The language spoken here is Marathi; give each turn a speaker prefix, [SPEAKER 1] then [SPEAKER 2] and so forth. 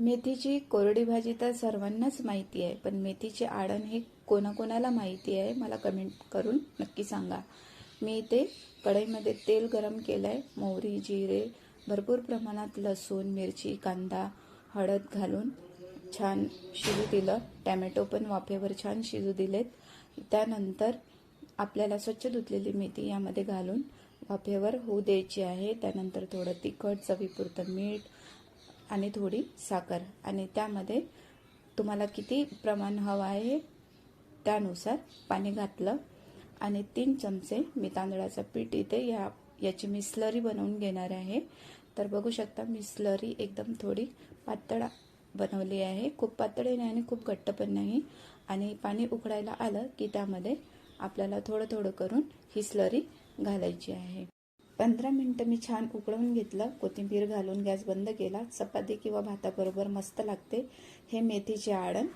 [SPEAKER 1] मेथीची कोरडी भाजी तर सर्वांनाच माहिती आहे पण मेथीचे आडण हे कोणाकोणाला माहिती आहे मला कमेंट करून नक्की सांगा. मी इथे कढईमध्ये तेल गरम केलं आहे मोहरी जिरे भरपूर प्रमाणात लसूण मिरची कांदा हळद घालून छान शिजू दिलं. टॅमॅटो पण वाफेवर छान शिजू दिलेत. त्यानंतर आपल्याला स्वच्छ धुतलेली मेथी यामध्ये घालून वाफेवर होऊ द्यायची आहे. त्यानंतर थोडं तिखट चवीपुरतं मीठ आणि थोडी साखर. आणि त्यामध्ये तुम्हाला किती प्रमाण हवं आहे त्यानुसार पाणी घातलं आणि तीन चमचे मी तांदळाचं पीठ इथे या याची मी स्लरी बनवून घेणार आहे. तर बघू शकता मी स्लरी एकदम थोडी पातळ बनवली आहे. खूप पातळी नाही आणि खूप घट्ट पण नाही. आणि पाणी उकळायला आलं की त्यामध्ये आपल्याला थोडं थोडं करून ही स्लरी घालायची आहे. पंधरा मिनटं मी छान उकळवून घेतलं कोथिंबीर घालून गॅस बंद केला चपाती किंवा भाताबरोबर मस्त लागते हे मेथीचे आडण